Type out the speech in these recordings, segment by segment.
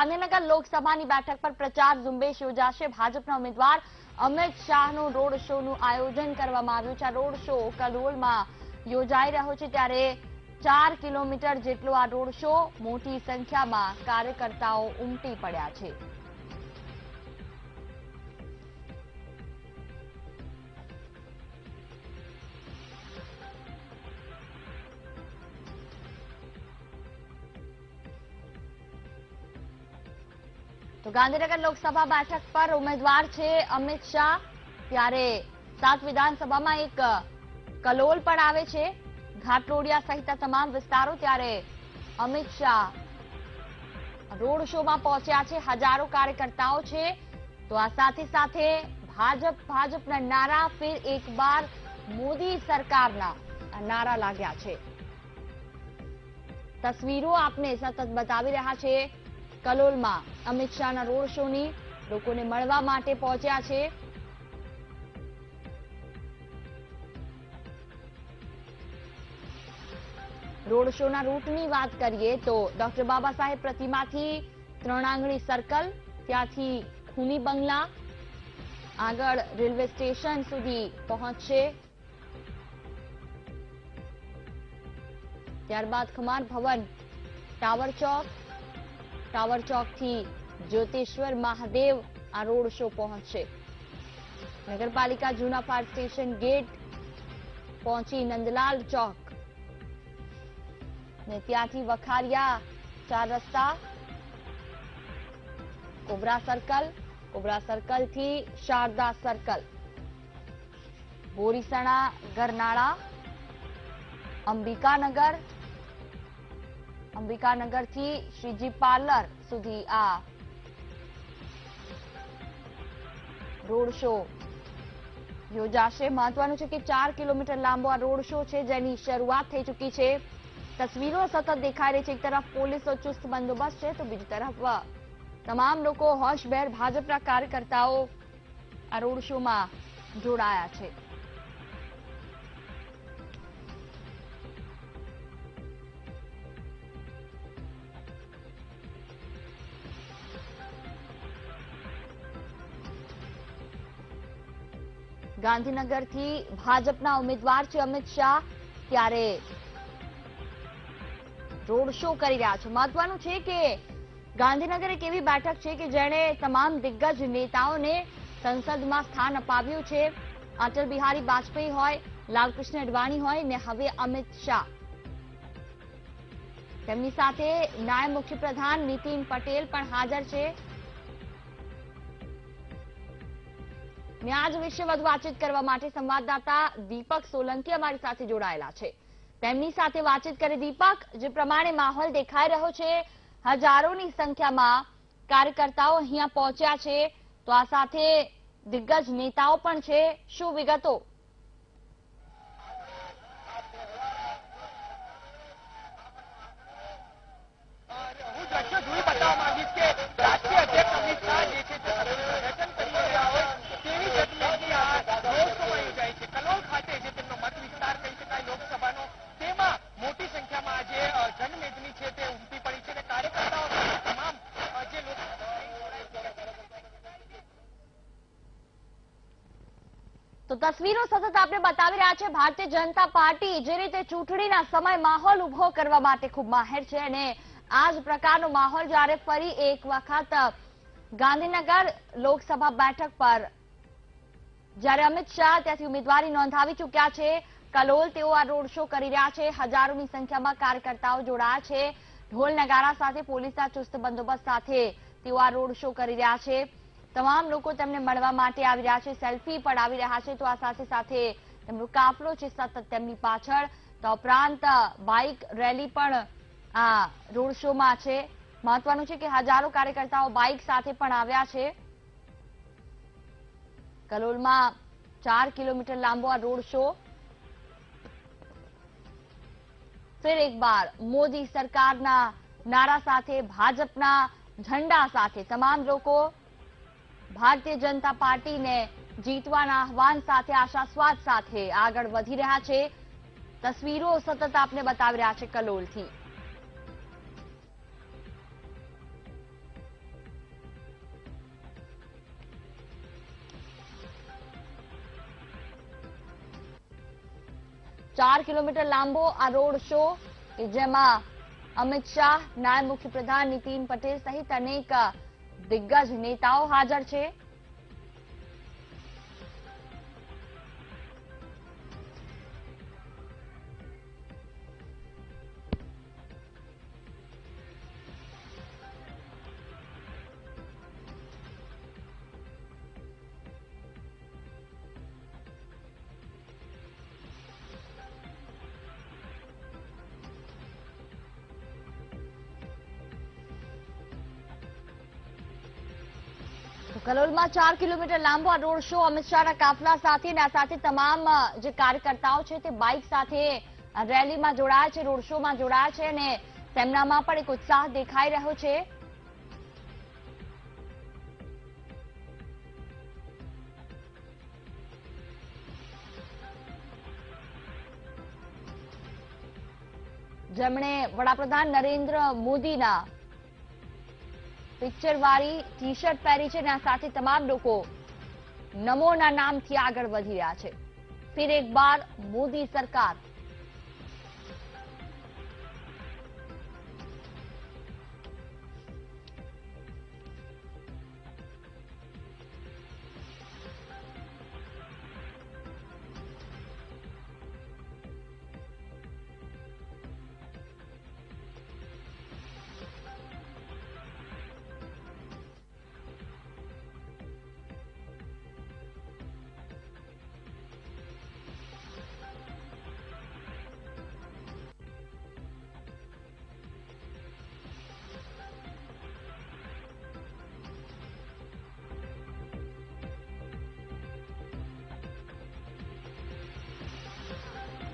ગાંધીનગર લોકસભાની બેઠક પર પ્રચાર ઝુંબેશ યોજાશે ભાજપના ઉમેદવાર અમિત શાહનું રોડ શોનું આયોજન કરવામાં આવ્યું છે। આ રોડ શો કલોલમાં યોજાઈ રહ્યો છે ત્યારે ચાર કિલોમીટર જેટલો આ રોડ શો મોટી સંખ્યામાં કાર્યકર્તાઓ ઉમટી પડ્યા છે। તો ગાંધીનગર લોકસભા બેઠક પર ઉમેદવાર છે અમિત શાહ. ત્યારે સાત વિધાનસભામાં એક કલોલ પણ આવે છે. ઘાટલોડિયા સહિતના તમામ વિસ્તારો ત્યારે અમિત શાહ રોડ શોમાં પહોંચ્યા છે. હજારો કાર્યકર્તાઓ છે. તો આ સાથે સાથે ભાજપ, ભાજપના નારા ફિર એક બાર મોદી સરકારના નારા લાગ્યા છે. તસવીરો આપને સતત બતાવી રહ્યા છે. કલોલમાં અમિત શાહના રોડ શોની લોકોને મળવા માટે પહોંચ્યા છે. રોડ શોના રૂટની વાત કરીએ તો ડોક્ટર બાબા સાહેબ પ્રતિમાથી ત્રણાંગણી સર્કલ, ત્યાંથી ખૂની બંગલા, આગળ રેલવે સ્ટેશન સુધી પહોંચશે. ત્યારબાદ ખમાર ભવન, ટાવર ચોક ટાવર ચોકથી જ્યોતિશ્વર મહાદેવ આ રોડ શો પહોંચશે નગરપાલિકા જૂના ફાયર સ્ટેશન ગેટ પહોંચી નંદલાલ ચોક. ને ત્યાંથી વખારિયા ચાર રસ્તા, કોબરા સર્કલ કોબરા સર્કલથી શારદા સર્કલ બોરીસણા, ગરનાળા, અંબિકાનગર અંબિકાનગરથી શ્રીજી પાર્લર સુધી આ રોડ શો યોજાશે. મહત્વનું છે કે ચાર કિલોમીટર લાંબો આ રોડ શો છે, જેની શરૂઆત થઈ ચૂકી છે. તસવીરો સતત દેખાઈ રહી છે. એક તરફ પોલીસનો ચુસ્ત બંદોબસ્ત છે, તો બીજી તરફ તમામ લોકો હોશભેર ભાજપના કાર્યકર્તાઓ આ રોડ શોમાં જોડાયા છે. ગાંધીનગરથી ભાજપના ઉમેદવાર છે અમિત શાહ. ત્યારે રોડ શો કરી રહ્યા છે. મહત્વનું છે કે ગાંધીનગર એક એવી બેઠક છે કે જેણે તમામ દિગ્ગજ નેતાઓને સંસદમાં સ્થાન અપાવ્યું છે. અટલ બિહારી વાજપેયી હોય, લાલકૃષ્ણ અડવાણી હોય, ને હવે અમિત શાહ. તેમની સાથે નાયબ મુખ્યપ્રધાન નીતિન પટેલ પણ હાજર છે. ને વિશે વધુ વાતચીત કરવા માટે સંવાદદાતા દીપક સોલંકી અમારી સાથે જોડાયેલા છે. તેમની સાથે વાતચીત કરી દીપક, જે પ્રમાણે માહોલ દેખાઈ રહ્યો છે. હજારોની સંખ્યામાં કાર્યકર્તાઓ અહીંયા પહોંચ્યા છે. તો આ સાથે દિગ્ગજ નેતાઓ પણ છે. શું વિગતો? રાષ્ટ્રીય અધ્યક્ષ અમિત શાહ જે છે તે પ્રદર્શન કરી રહ્યા હોય તેવી ગતિવિધિ આ રોડ શોમાં યોજાઈ છે કલોલ ખાતે જે તેમનો મત વિસ્તાર કહી શકાય લોકસભાનો તેમાં મોટી સંખ્યામાં આજે અ, જનમેદની છે તે ઉમટી પડી છે કાર્યકર્તાઓ તમામ જે લોકો તો તસવીરો સતત આપણે બતાવી રહ્યા છે ભારતીય જનતા પાર્ટી જે રીતે ચૂંટણીના સમય માહોલ ઊભો કરવા માટે ખૂબ માહેર છે અને આ જ પ્રકારનો માહોલ જ્યારે ફરી એક વખત ગાંધીનગર લોકસભા બેઠક પર જ્યારે અમિત શાહ ત્યાંથી ઉમેદવારી નોંધાવી ચૂક્યા છે કલોલ તેઓ આ રોડ શો કરી રહ્યા છે. હજારોની સંખ્યામાં કાર્યકર્તાઓ જોડાયા છે. ઢોલ નગારા સાથે પોલીસના ચુસ્ત બંદોબસ્ત સાથે તેઓ આ રોડ શો કરી રહ્યા છે. તમામ લોકો તેમને મળવા માટે આવી રહ્યા છે. સેલ્ફી પડાવી રહ્યા છે. તો આ સાથે સાથે તેમનો કાફલો છે સતત તેમની પાછળ. તો ઉપરાંત બાઇક રેલી પણ આ રોડ શોમાં છે. મહત્વનું છે કે હજારો કાર્યકર્તાઓ બાઇક સાથે પણ આવ્યા છે. કલોલમાં ચાર કિલોમીટર લાંબો આ રોડ શો ફિર એક બાર મોદી સરકારના નારા સાથે, ભાજપના ઝંડા સાથે તમામ લોકો ભારતીય જનતા પાર્ટીને જીતવાના આહવાન સાથે, આશાસ્વાદ સાથે આગળ વધી રહ્યા છે. તસવીરો સતત આપને બતાવી રહ્યા છે કલોલથી. ચાર કિલોમીટર લાંબો આ રોડ શો કે જેમાં અમિત શાહ, નાયબ મુખ્યપ્રધાન નીતિન પટેલ સહિત અનેક દિગ્ગજ નેતાઓ હાજર છે. કલોલમાં ચાર કિલોમીટર લાંબો આ રોડ શો અમિત શાહના કાફલા સાથે અને આ સાથે તમામ જે કાર્યકર્તાઓ છે તે બાઇક સાથે રેલીમાં જોડાયા છે, રોડ શોમાં જોડાયા છે અને તેમનામાં પણ એક ઉત્સાહ દેખાઈ રહ્યો છે. જેમણે વડાપ્રધાન નરેન્દ્ર મોદીના પિક્ચર વાળી ટી શર્ટ પહેરી છે અને આ સાથે તમામ લોકો નમોના નામથી આગળ વધી રહ્યા છે. ફિર એક બાર મોદી સરકાર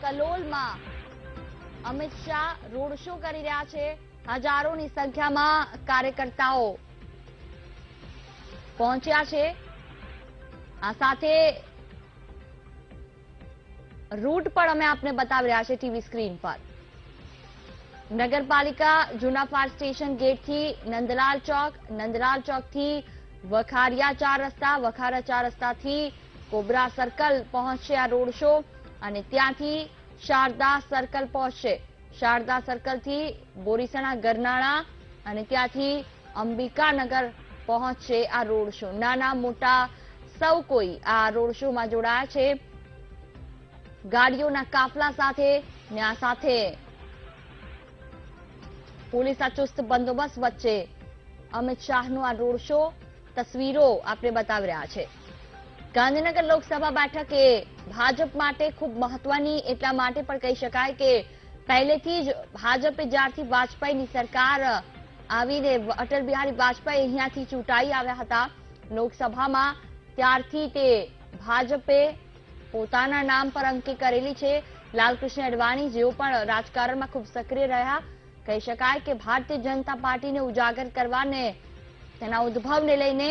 કલોલમાં અમિત શાહ રોડ શો કરી રહ્યા છે. હજારોની સંખ્યામાં કાર્યકર્તાઓ પહોંચ્યા છે. આ સાથે રૂટ પણ અમે આપને બતાવી રહ્યા છે ટીવી સ્ક્રીન પર. નગરપાલિકા જૂના ફાયર સ્ટેશન ગેટથી નંદલાલ ચોક, નંદલાલ ચોકથી વખારિયા ચાર રસ્તા, વખારા ચાર રસ્તાથી કોબરા સર્કલ પહોંચશે આ રોડ શો. અને ત્યાંથી શારદા સર્કલ પહોંચશે. શારદા સર્કલથી બોરીસણા, ગરનાળા અને ત્યાંથી અંબિકાનગર પહોંચશે આ રોડ શો. નાના મોટા સૌ કોઈ આ રોડ શોમાં જોડાયા છે. ગાડીઓના કાફલા સાથે ને આ સાથે પોલીસના ચુસ્ત બંદોબસ્ત વચ્ચે અમિત શાહનો આ રોડ શો. તસવીરો આપણે બતાવી રહ્યા છે. ગાંધીનગર લોકસભા બેઠક ભાજપ માટે ખૂબ મહત્વની એટલા માટે પણ કહી શકાય કે પહેલેથી જ ભાજપે જ્યારથી વાજપેયીની સરકાર આવીને અટલ બિહારી વાજપેયી અહીંયાથી ચૂંટાઈ આવ્યા હતા લોકસભામાં, ત્યારથી તે ભાજપે પોતાના નામ પર અંકી કરેલી છે. લાલકૃષ્ણ અડવાણી જેઓ પણ રાજકારણમાં ખૂબ સક્રિય રહ્યા, કહી શકાય કે ભારતીય જનતા પાર્ટીને ઉજાગર કરવાને તેના ઉદ્ભવને લઈને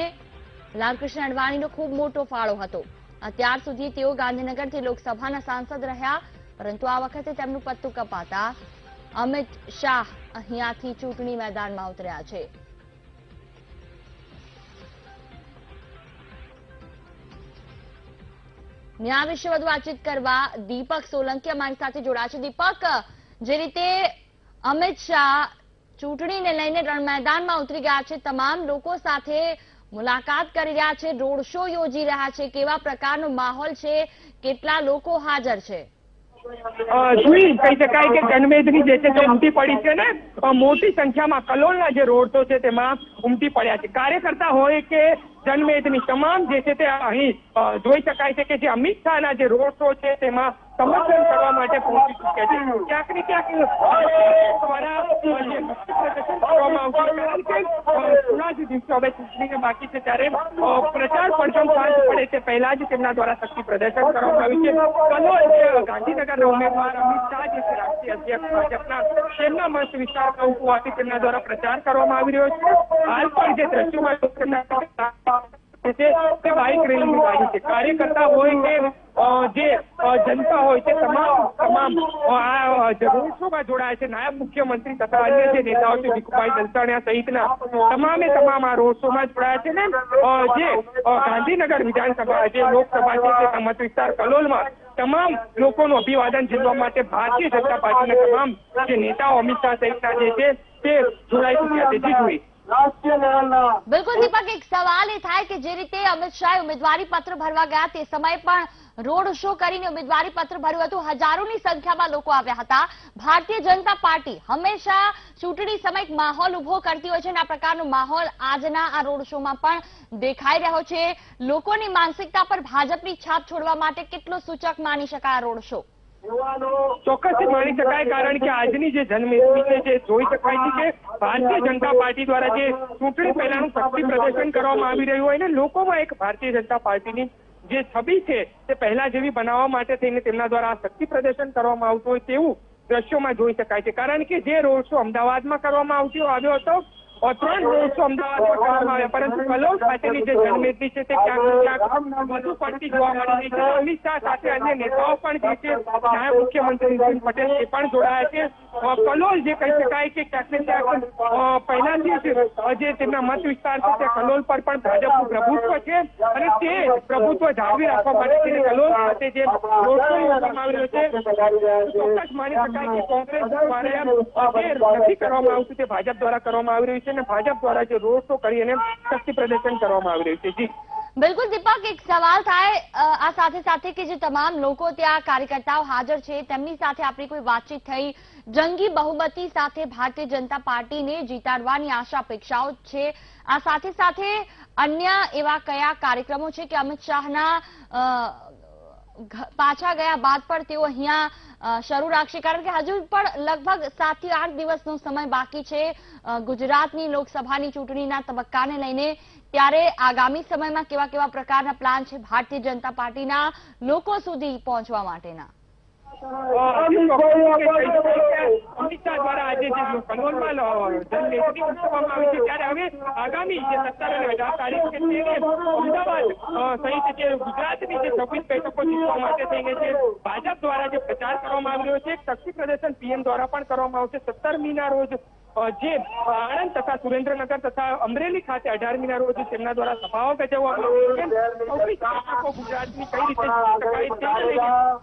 લાલકૃષ્ણ અડવાણીનો ખૂબ મોટો ફાળો હતો. અત્યાર સુધી તેઓ ગાંધીનગરથી લોકસભાના સાંસદ રહ્યા, પરંતુ આ વખતે તેમનું પત્તું કપાતા અમિત શાહ અહીંયાથી ચૂંટણી મેદાનમાં ઉતર્યા છે. ન્યા વિશે વધુ વાતચીત કરવા દીપક સોલંકી અમારી સાથે જોડાયા છે. દીપક, જે રીતે અમિત શાહ ચૂંટણીને લઈને રણ મેદાનમાં ઉતરી ગયા છે, તમામ લોકો સાથે મુલાકાત કરી રહ્યા છે, રોડ શો યોજી રહ્યા છે, કેવા પ્રકારનો માહોલ છે, કેટલા લોકો હાજર છે? કહી શકાય કે જનમેદની જે છે તે ઉમટી પડી છે ને મોટી સંખ્યામાં કલોલના જે રોડ શો છે, તેમાં ઉમટી પડ્યા છે. કાર્યકર્તા હોય કે જનમેદની, તમામ જે છે તે અહીં જોઈ શકાય છે કે જે અમિત શાહના જે રોડ શો છે, તેમાં સમર્થન કરવા માટે પહોંચી ચૂક્યા છે. ક્યાંક ને ક્યાંક થોડા જ દિવસો હવે ચૂંટણીને બાકી છે ત્યારે પ્રચાર પડઘમ સાંજ પડે તે પહેલા જ તેમના દ્વારા શક્તિ પ્રદર્શન કરવામાં આવ્યું છે. કલોલ જે ઉમેદવાર અમિત શાહ, જે રાષ્ટ્રીય અધ્યક્ષ ભાજપના, તેમના મત વિસ્તારમાં હોવાથી તેમના દ્વારા પ્રચાર કરવામાં આવી રહ્યો છે. હાલ પણ જે દ્રશ્યોમાં તેમના છે, તે બાઇક રેલીની ગાડી છે. કાર્યકર્તા હોય કે જે જનતા હોય તે તમામ તમામ આ જોડાયા છે. નાયબ મુખ્યમંત્રી તથા અન્ય જે નેતાઓ છે ભીખુભાઈ દલસાણિયા સહિતના તમામે તમામ આ રોડ શોમાં જોડાયા છે ને? જે ગાંધીનગર વિધાનસભા, જે લોકસભા છે તે મત વિસ્તાર કલોલમાં તમામ લોકોનું અભિવાદન ઝીલવા માટે ભારતીય જનતા પાર્ટીના તમામ જે નેતાઓ, અમિત શાહ સહિતના જે છે, તે જોડાઈ ચુક્યા છે. જી જોઈ રાષ્ટ્રીય લેવલના બિલકુલ દીપક એક સવાલ એ થાય કે જે રીતે અમિત શાહે ઉમેદવારી પત્ર ભરવા ગયા તે સમયે પણ રોડ શો કરીને ઉમેદવારી પત્ર ભર્યું હતું. હજારોની સંખ્યામાં લોકો આવ્યા હતા. ભારતીય જનતા પાર્ટી હંમેશા ચૂંટણી સમય એક માહોલ ઊભો કરતી હોય છે અને આ પ્રકારનો માહોલ આજના આ રોડ શોમાં પણ દેખાઈ રહ્યો છે. લોકોની માનસિકતા પર ભાજપની છાપ છોડવા માટે કેટલો સૂચક માની શકાય આ રોડ શો? ચોક્કસથી માની શકાય કારણ કે આજની જે જનમેદની છે જે જોઈ શકાય છે કે ભારતીય જનતા પાર્ટી દ્વારા જે ચૂંટણી પહેલાનું શક્તિ પ્રદર્શન કરવામાં આવી રહ્યું હોય ને લોકોમાં એક ભારતીય જનતા પાર્ટીની જે છબી છે તે પહેલા જેવી બનાવવા માટે થઈને તેમના દ્વારા આ શક્તિ પ્રદર્શન કરવામાં આવતું હોય તેવું દ્રશ્યોમાં જોઈ શકાય છે. કારણ કે જે રોડ શો અમદાવાદમાં કરવામાં આવતો આવ્યો હતો ત્રણ શો અમદાવાદમાં કરવામાં આવ્યા પરંતુ કલોલ ખાતેની જે જનમેદની છે તે ક્યાંક ક્યાંક વધુ પડતી જોવા મળી રહી છે. અમિત શાહ સાથે અન્ય નેતાઓ પણ જે છે, નાયબ મુખ્યમંત્રી નીતિન પટેલ એ પણ જોડાયા છે. કલોલ જે કહી શકાય કે પહેલાથી જે તેમના મત વિસ્તાર છે, તે કલોલ પર પણ ભાજપનું પ્રભુત્વ છે અને તે પ્રભુત્વ જાળવી રાખવા માટે તેને કલોલ ખાતે જે રોડ શો યોજવામાં આવ્યો છે ચોક્કસ માની શકાય કે કોંગ્રેસ દ્વારા જે નથી કરવામાં આવતું તે ભાજપ દ્વારા કરવામાં આવી રહ્યું છે અને ભાજપ દ્વારા જે રોડ શો કરી અને શક્તિ પ્રદર્શન કરવામાં આવી રહ્યું છે. જી. બિલકુલ દીપક, એક સવાલ થાય આ સાથે સાથે કે જે તમામ લોકો ત્યાં કાર્યકર્તાઓ હાજર છે, તેમની સાથે આપણી કોઈ વાતચીત થઈ. જંગી બહુમતી સાથે ભારતીય જનતા પાર્ટીને જીતાડવાની આશા, અપેક્ષાઓ છે. આ સાથે સાથે અન્ય એવા કયા કાર્યક્રમો છે કે અમિત શાહના પાછા ગયા બાદ પણ તેઓ અહીંયા શરૂ રાખશે? કારણ કે હજુ પણ લગભગ સાતથી આઠ દિવસનો સમય બાકી છે ગુજરાતની લોકસભાની ચૂંટણીના તબક્કાને લઈને. ત્યારે આગામી સમયમાં કેવા કેવા પ્રકારના પ્લાન છે ભારતીય જનતા પાર્ટીના લોકો સુધી પહોંચવા માટેના? ભાજપ દ્વારા જે પ્રચાર કરવામાં આવી રહ્યો છે શક્તિ પ્રદર્શન પીએમ દ્વારા પણ કરવામાં આવશે. સત્તરમીના રોજ જે આણંદ તથા સુરેન્દ્રનગર તથા અમરેલી ખાતે અઢારમીના રોજ તેમના દ્વારા સભાઓ ગજવવામાં ગુજરાતની કઈ રીતે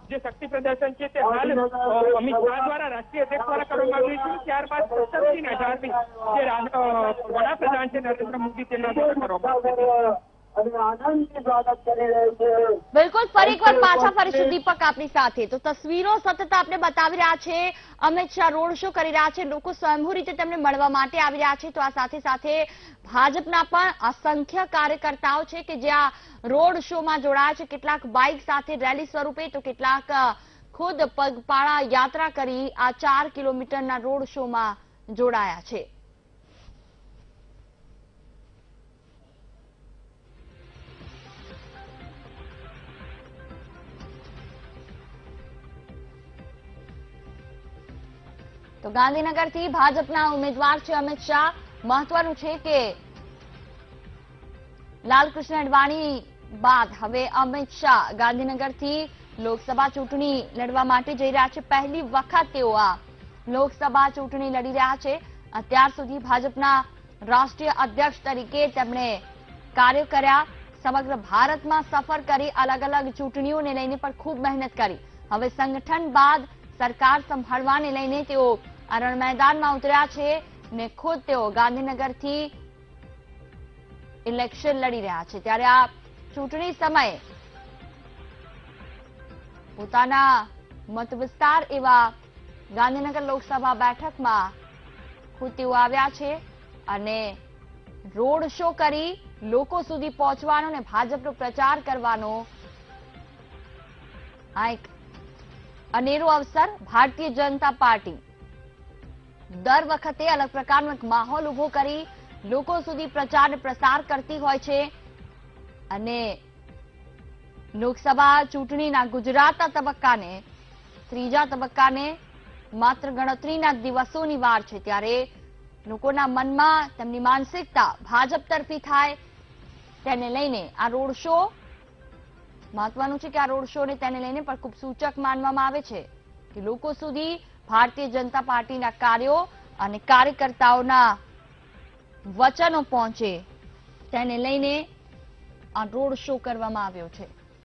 જે શક્તિ પ્રદર્શન છે તે હાલ અમિત શાહ દ્વારા રાષ્ટ્રીય અધ્યક્ષ દ્વારા કરવામાં આવ્યું છે. ત્યારબાદ સત્તરથી અઢારમી જે વડાપ્રધાન છે નરેન્દ્ર મોદી તેમના દ્વારા કરવામાં આવશે બિલકુલ ફરી એકવાર પાછા ફરીશું દીપક આપની સાથે. તો તસવીરો સતત આપણે બતાવી રહ્યા છે. અમિત શાહ રોડ શો કરી રહ્યા છે. લોકો સ્વયંભૂ રીતે તેમને મળવા માટે આવી રહ્યા છે. તો આ સાથે સાથે ભાજપના પણ અસંખ્ય કાર્યકર્તાઓ છે કે જ્યાં રોડ શોમાં જોડાયા છે. કેટલાક બાઇક સાથે રેલી સ્વરૂપે તો કેટલાક ખુદ પગપાળા યાત્રા કરી આ ચાર કિલોમીટરના રોડ શોમાં જોડાયા છે. તો ગાંધીનગરથી ભાજપના ઉમેદવાર છે અમિત શાહ. મહત્વનું છે કે લાલકૃષ્ણ અડવાણી બાદ હવે અમિત શાહ ગાંધીનગરથી લોકસભા ચૂંટણી લડવા માટે જઈ રહ્યા છે. પહેલી વખત તેઓ આ લોકસભા ચૂંટણી લડી રહ્યા છે. અત્યાર સુધી ભાજપના રાષ્ટ્રીય અધ્યક્ષ તરીકે તેમણે કાર્ય કર્યા. સમગ્ર ભારતમાં સફર કરી અલગ અલગ ચૂંટણીઓને લઈને પણ ખૂબ મહેનત કરી. હવે સંગઠન બાદ સરકાર સંભાળવાને લઈને તેઓ આ રણ મેદાનમાં ઉતર્યા છે ને ખુદ તેઓ ગાંધીનગરથી ઇલેક્શન લડી રહ્યા છે. ત્યારે આ ચૂંટણી સમયે પોતાના મત વિસ્તાર એવા ગાંધીનગર લોકસભા બેઠકમાં ખુદ તેઓ આવ્યા છે અને રોડ શો કરી લોકો સુધી પહોંચવાનો અને ભાજપનો પ્રચાર કરવાનો આ એક અનેરો અવસર ભારતીય જનતા પાર્ટી દર વખતે અલગ પ્રકારનો એક માહોલ ઊભો કરી લોકો સુધી પ્રચાર પ્રસાર કરતી હોય છે. અને લોકસભા ચૂંટણીના ગુજરાતના તબક્કાને, ત્રીજા તબક્કાને માત્ર ગણતરીના દિવસોની વાર છે. ત્યારે લોકોના મનમાં તેમની માનસિકતા ભાજપ તરફી થાય તેને લઈને આ રોડ શો, મહત્વનું છે કે આ રોડ શોને તેને લઈને પણ ખૂબ સૂચક માનવામાં આવે છે કે લોકો સુધી ભારતીય જનતા પાર્ટીના કાર્યો અને કાર્યકર્તાઓના વચનો પહોંચે તેને લઈને આ રોડ શો કરવામાં આવ્યો છે.